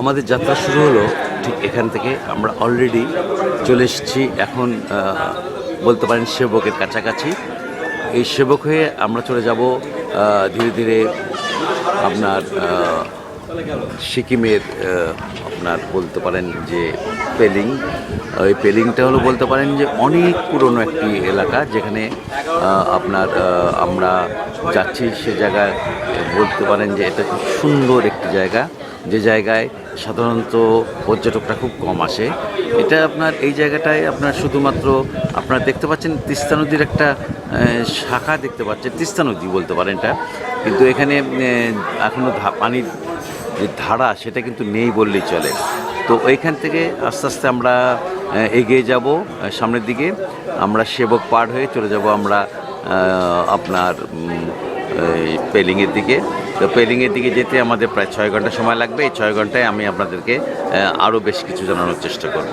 আমাদের যাত্রা শুরু হলো ঠিক এখান থেকে। আমরা অলরেডি চলে এসেছি। এখন বলতে পারেন সেবকের কাছাকাছি। এই সেবক হয়ে আমরা চলে যাব ধীরে ধীরে আপনার সিকিমের আপনার বলতে পারেন যে পেলিং। ওই পেলিংটা হলো বলতে পারেন যে অনেক পুরনো একটি এলাকা যেখানে আপনার আমরা যাচ্ছি। সে জায়গায় বলতে পারেন যে এটা খুব সুন্দর একটি জায়গা। যে জায়গায় সাধারণত পর্যটকরা খুব কম আসে। এটা আপনার এই জায়গাটায় আপনার শুধুমাত্র আপনারা দেখতে পাচ্ছেন তিস্তা নদীর একটা শাখা দেখতে পাচ্ছেন, তিস্তা নদী বলতে পারেন এটা। কিন্তু এখানে এখনও পানির যে ধারা সেটা কিন্তু নেই বললেই চলে। তো ওইখান থেকে আস্তে আস্তে আমরা এগিয়ে যাব সামনের দিকে। আমরা সেবক পার হয়ে চলে যাব আমরা আপনার পেলিংয়ের দিকে। তো পেলিংয়ের দিকে যেতে আমাদের প্রায় ছয় ঘণ্টা সময় লাগবে। এই ছয় ঘন্টায় আমি আপনাদেরকে আরও বেশ কিছু জানানোর চেষ্টা করব।